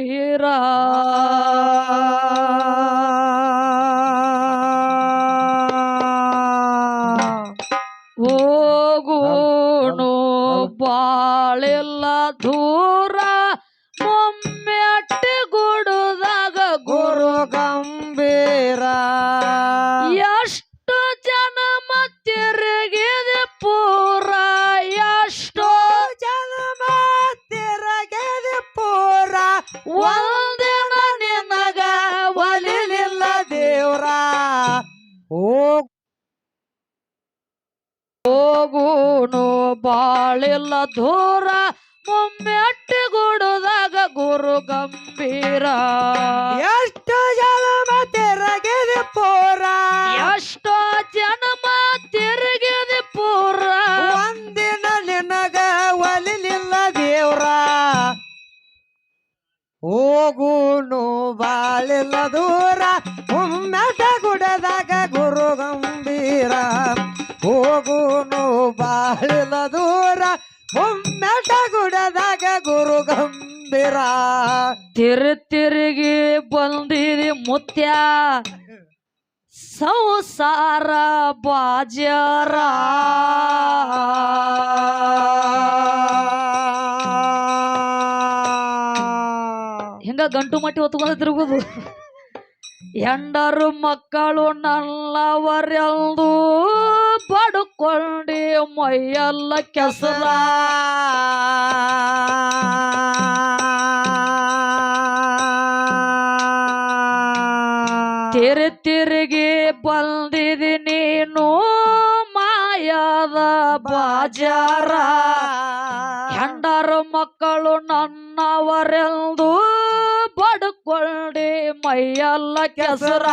ಗಂಭೀರ ಹೋಗುನು ಬಾಳೆಲ್ಲ ದೂರ ಒಮ್ಮೆ ಹೋಗುನು ಬಾಳಿಲ್ಲ ದೂರ ಒಮ್ಮೆ ಅಟ್ಟೆ ಗುಡುದಾಗ ಗುರು ಗಂಭೀರ. ಎಷ್ಟು ಜನ್ಮ ತಿರಗದೆ ಪೂರ. ಎಷ್ಟು ಜನ್ಮ ತಿರುಗಿದೆ ಪೂರ. ಒಂದಿನ ನಿನಗ ಒಲಿಲಿಲ್ಲ ದೇವ್ರ. ಹೋಗುನು ಬಾಳಿಲ್ಲ ದೂರ. ಗಂಭೀರ ಹೋಗುನು ಬಾಳಿಲ ದೂರ ಒಮ್ಮೆಟ ಗುಡದಾಗ ಗುರು ಗಂಭೀರ ತಿರು ತಿರುಗಿ ಬಂದಿರಿ ಮುತ್ಯ ಸಂಸಾರ ಬಾಜರ ಹಿಂಗ ಗಂಟು ಮಟ್ಟಿ ಹೊತ್ಕೊಂಡು ತಿರುಗುದು? ಹೆಂಡರು ಮಕ್ಕಳು ನಲ್ಲವರೆಲ್ದು ಪಡ್ಕೊಂಡಿ ಮೈಯಲ್ಲ ಕೆಸರ ತಿರು ತಿರುಗಿ ಬಂದಿದಿ ನೀನು ಮಾಯದ ಬಾಜಾರ. ಹೆಂಡರು ಮಕ್ಕಳು ನನ್ನವರೆಂದು ಬಡ್ಕೊಳ್ಳಿ ಮೈಯಲ್ಲ ಕೆಸರ.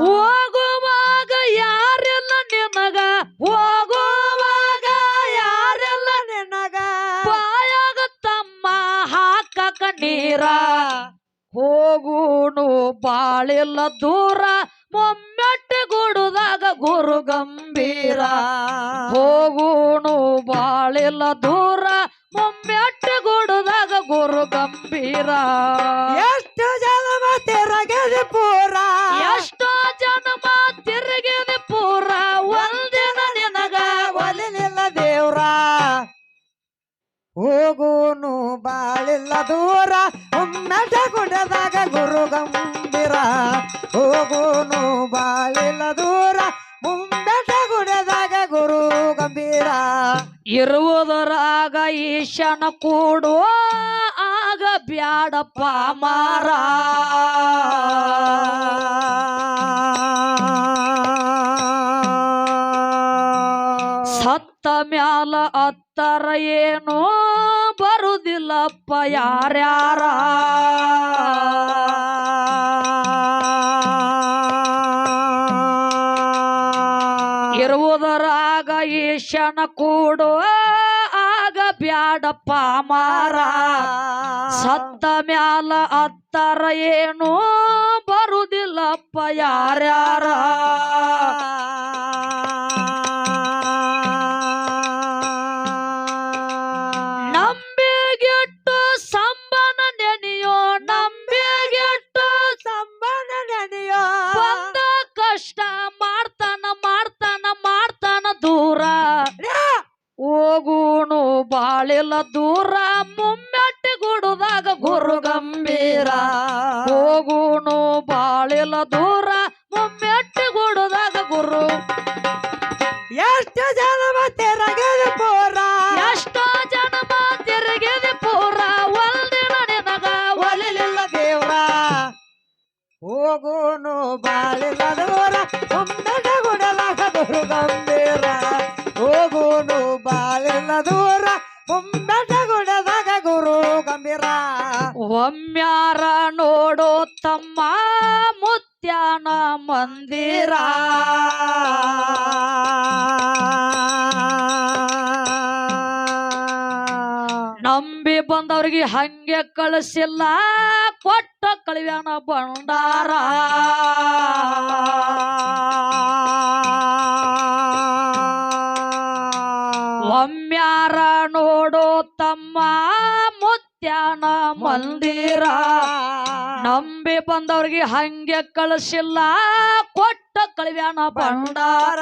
ಹೋಗುವಾಗ ಯಾರೆಲ್ಲ ನಿನಗ? ಹೋಗುವಾಗ ಯಾರೆಲ್ಲ ನಿನಗ? ಬಾಯಾಗ ತಮ್ಮ ಹಾಕಕ ನೀರ ಹೋಗುನು ಬಾಳಿಲ್ಲ ದೂರ. ಗುಡುದಾಗ ಗುರು ಗಂಭೀರ. ಹೋಗುಣು ಬಾಳಿಲ್ಲ ದೂರ ಮೊಮ್ಮೆಟ್ಟೆ ಗುಡುದಾಗ ಗುರು ಗಂಭೀರ. ಎಷ್ಟು ಜನ್ಮ ತಿರಗದೆ ಪೂರ. ಎಷ್ಟೋ ಜನ್ಮ ತಿರುಗಿದೆ ಪೂರ. ಒಂದಿನ ನಿನಗ ಒಲಿಲಿಲ್ಲ ದೇವ್ರ. ಹೋಗುನು ಬಾಳಿಲ್ಲ ದೂರ ಉನ್ನತ ಗುಡದಾಗ ಗುರು ಗಂಭೀರ. ಹೋಗುನು ಬಾಳಿಲ್ಲ ದೂರ ಇರುವುದರಾಗ ಈಶನ ಕೂಡುವ ಆಗ ಬ್ಯಾಡಪ್ಪ ಮಾರ. ಸತ್ತ ಮ್ಯಾಲ ಅತ್ತರ ಏನೋ ಬರುದಿಲ್ಲಪ್ಪ ಯಾರ್ಯಾರ. ಕೂಡು. ಆಗ ಬ್ಯಾಡಪ್ಪ ಮಾರ. ಸತ್ತ ಮ್ಯಾಲ ಅತ್ತರ ಏನು ಬರುದಿಲ್ಲಪ್ಪ ಯಾರ್ಯಾರ. ಬಾಳಿಲ್ಲ ದೂರ ಮುಮ್ಮೆಟ್ಟಿ ಗುಡುದಾಗ ಗುರು ಗಂಭೀರ. ಹೋಗುಣು ಬಾಳಿಲ್ಲ ದೂರ ಮುಮ್ಮೆಟ್ಟಿ ಗುಡುದಾಗ ಗುರು. ಎಷ್ಟು ಜನ ತಿರಗದ ಪೂರ. ಎಷ್ಟೋ ಜನ ತಿರುಗಿದೆ ಪೂರ. ಒಂದಿನ ನಿನಗ ಒಲಿಲಿಲ್ಲ ದೇವ್ರ. ಹೋಗುನು ಬಾಳಿಲ್ಲ ದೂರ ಮುಮ್ಮಟ್ಟಿ ಗುಡಲಾಗ ಗುರು ಗಂಭೀರ. ಹೋಗುನು ಬಾಳಿಲ್ಲ ದೂರ ಒಮ್ಮೆಟ ಗುಡದಾಗ ಗುರು ಗಂಭೀರ. ಒಮ್ಮ್ಯಾರ ನೋಡೋ ತಮ್ಮ ಮುತ್ಯಾನ ಮಂದಿರ. ನಂಬಿ ಬಂದವ್ರಿಗೆ ಹಂಗೆ ಕಳಿಸಿಲ್ಲ, ಕೊಟ್ಟ ಕಳಿವ್ಯಾನ ಒಮ್ಮ್ಯಾರ ನೋಡೋ ತಮ್ಮ ಮುತ್ಯಾನ ಮಂದಿರ. ನಂಬಿ ಬಂದವ್ರಿಗೆ ಹಂಗೆ ಕಳಿಸಿಲ್ಲ ಕೊಟ್ಟ ಕಳಿವ್ಯಾನ ಬಂಡಾರ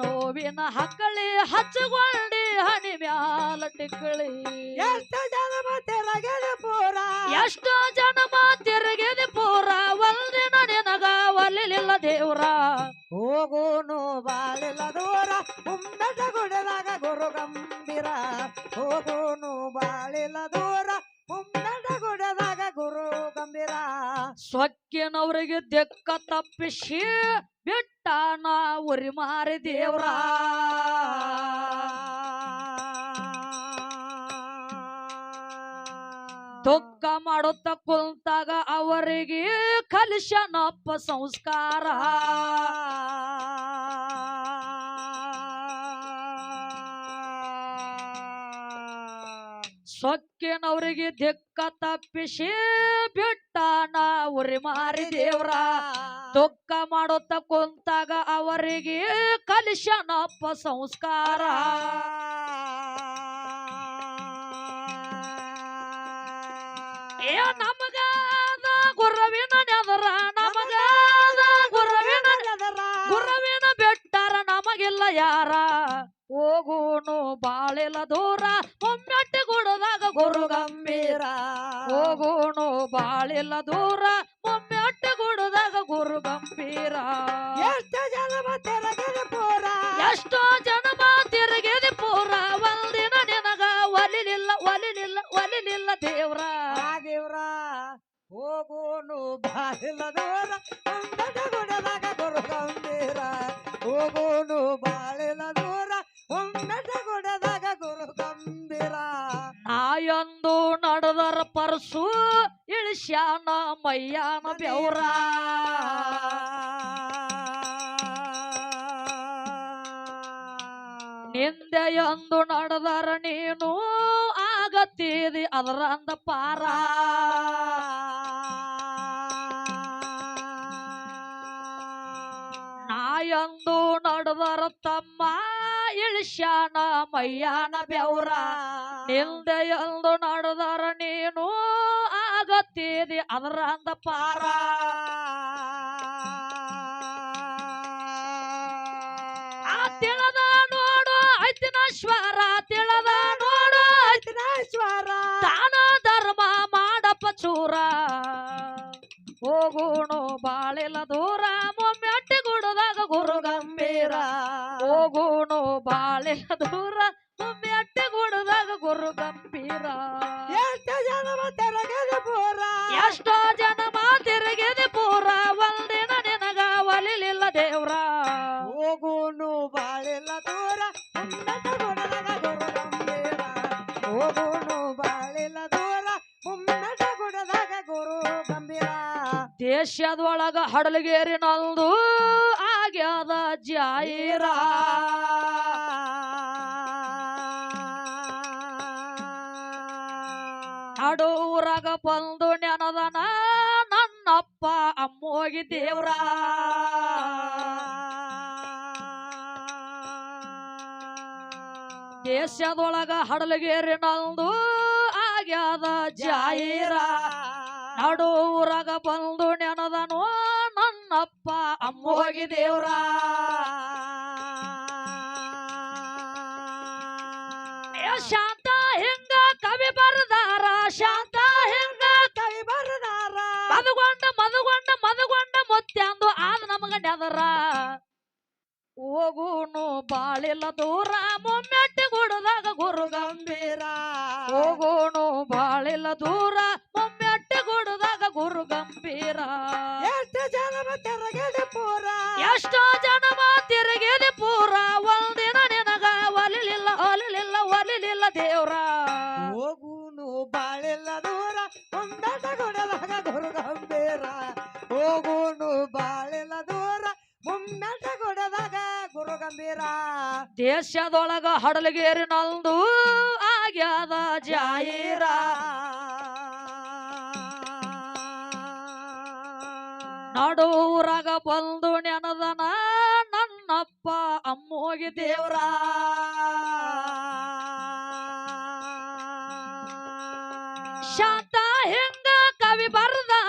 ನೋವಿನ ಹಕ್ಕಳಿ ಹಚ್ಚಗೊಂಡಿ ಹಣಿ ಮ್ಯಾಲ ಟಿಕ್ಕಳಿ. ಎಷ್ಟು ಜನ ಮತ್ತೆ ಪೂರ. ಎಷ್ಟೋ ಜನ ಸೊಕ್ಕಿನವ್ರಿಗೆ ದೆಕ್ಕ ತಪ್ಪಿಸಿ ಬಿಟ್ಟಾನ ಉರಿ ಮಾರಿ ದೇವ್ರ. ದುಃಖ ಮಾಡುತ್ತ ಕುಂತಾಗ ಅವರಿಗೆ ಕಲಿಶನಪ್ಪ ಸಂಸ್ಕಾರ. ಸೊಕ್ಕಿನವರಿಗೆ ದಿಕ್ಕ ತಪ್ಪಿಸಿ ಬಿಟ್ಟಾನ ಉರಿ ಮಾರಿ ದೇವ್ರ. ದುಃಖ ಮಾಡುತ್ತ ಕುಂತಾಗ ಅವರಿಗೆ ಕಲಿಶನಪ್ಪ ಸಂಸ್ಕಾರ. ಏ ನಮಗಾದ ಗುರುವಿನ ನೆದರ ನಮಗಾದ ನೆದರ. ಗುರುವಿನ ಬೆಟ್ಟಾರ ನಮಗಿಲ್ಲ ಯಾರ. ಹೋಗೋನು ಬಾಳಿಲ್ಲ ದೂರ ಒಮ್ಮೆಟ್ಟಿ ಗುಡದಾಗ ಗುರು ಗಂಭೀರ. ಬಾಳಿಲ್ಲ ದೂರ ಒಮ್ಮೆಟ್ಟಿ ಗುಡದಾಗ ಗುರು ಗಂಭೀರ. ಎಷ್ಟು ಜನ ತೆರಗದ ಪೂರ. ಎಷ್ಟೋ ಜನ ತಿರುಗಿದ ಪೂರ. ಒಂದಿನ ನಿನಗ ಒಲಿಲಿಲ್ಲ ಒಲಿಲಿಲ್ಲ ಒಲಿಲಿಲ್ಲ ದೇವ್ರ. ದೇವ್ರ ಹೋಗೋನು ಬಾಳಿಲ್ಲ ದೂರ. ಉಮ್ಮಟ ಗುಡದಾಗ ಗುರು ಗಂಭೀರ. ಹೋಗೋನು ಬಾಳಿಲ್ಲ ದೂರ. ಉಮ್ಮಟ ಗುಡದಾಗ ಗುರು ಗಂಭೀರ. ನಾಯೊಂದು ನಡೆದರ ಪರಸು ಇಳಿಸ್ಯಾನ ಮಯ್ಯಾನ ಬೆವ್ರ. ನಿಂದೆಯೊಂದು ನಡೆದರ ನೀನು ಆಗತ್ತೀದಿ ಅದರ ಅಂದ ಪಾರ. ನಾಯೊಂದು ನಡೆದರ ತಮ್ಮ ಇಳಿಸ್ಯಾನ ಮಯ್ಯಾನ ಬೆವ್ರ. ನಿಂದೆಯೊಂದು ನಡೆದರ ನೀನು ಆಗತ್ತೀದಿ ಅದರ ಅಂದ ಪಾರ ಆ ತಿಳದ ನೋಡು ಐತಿನಶ್ವರ ತಿಳದ ನೋಡು ಐತಿನೇಶ್ವರ ದಾನ ಧರ್ಮ ಮಾಡಪ್ಪ ಚೂರ ಹೋಗೋಣು ಬಾಳಿಲ್ಲ ದೂರ ಮೊಮ್ಮೆಟ್ಟಿ ಗುಡದಾಗ ಗುರು ಗಂಭೀರ. ಹೋಗೋಣು ಬಾಳೆಲ ದೂರ ಮೊಮ್ಮೆಟ್ಟಿ ಗುಡದಾಗ ಗುರು ಗಂಭೀರ. ತೆರಗದ ಪೂರ. ಎಷ್ಟೋ ಜನ ಮಾತಿರುಗಿದೆ ಪೂರ. ಒಂದಿನ ನಿನಗ ಒಲಿಲಿಲ್ಲ ದೇವ್ರ. ಹೋಗೂನು ಬಾಳಿಲ್ಲ ದೂರ. ಉನ್ನತ ಗುಣದಾಗ ಹೋಗೋನು ಬಾಳಿಲ್ಲ ದೂರ. ಉನ್ನತ ಗುಣದಾಗ ಗುರು ಗಂಭೀರ. ದೇಶದೊಳಗ ಹಡಲಗೇರಿನಲ್ದು ಆಗ್ಯಾದ ಜಾಯಿರ ಬಂದು ನೆನದನ ನನ್ನಪ್ಪ ಅಮ್ಮೋಗಿ ದೇವ್ರ. ದೇಶದೊಳಗ ಹಡಲಗೇರಿನಲ್ದು ಆಗ್ಯಾದ ಜಾಯಿರ ನಡೂರಾಗ ಬಂದು ನೆನದನು ನನ್ನಪ್ಪ ಅಮ್ಮೋಗಿ ದೇವ್ರ. ಶಾಂತ, ಹಿಂಗ ಕವಿ ಬರದಾರ. ಶಾಂತ ಆದ ಹೋಗುನು ಬಾಳಿಲ್ಲ ದೂರ ಮೊಮ್ಮೆಟ್ಟಿ ಗುಡದಾಗ ಗುರು ಗಂಭೀರ. ಹೋಗುನು ಬಾಳಿಲ್ಲ ದೂರ ಮೊಮ್ಮೆಟ್ಟಿ ಗುಡದಾಗ ಗುರು ಗಂಭೀರ. ಎಷ್ಟು ಜನ ಪೂರ? ಎಷ್ಟೋ ದೇಶದೊಳಗ ಹಡಲಗೇರಿ ನಂದು ಆಗ್ಯಾದ ಜಾಯಿರ. ನಡೂರಾಗ ಬಂದು ನೆನದನ ನನ್ನಪ್ಪ ಅಮ್ಮೋಗಿ ದೇವ್ರ. ಶಾಂತ ಹೆಂಗ ಕವಿ ಬರ್ದಾರ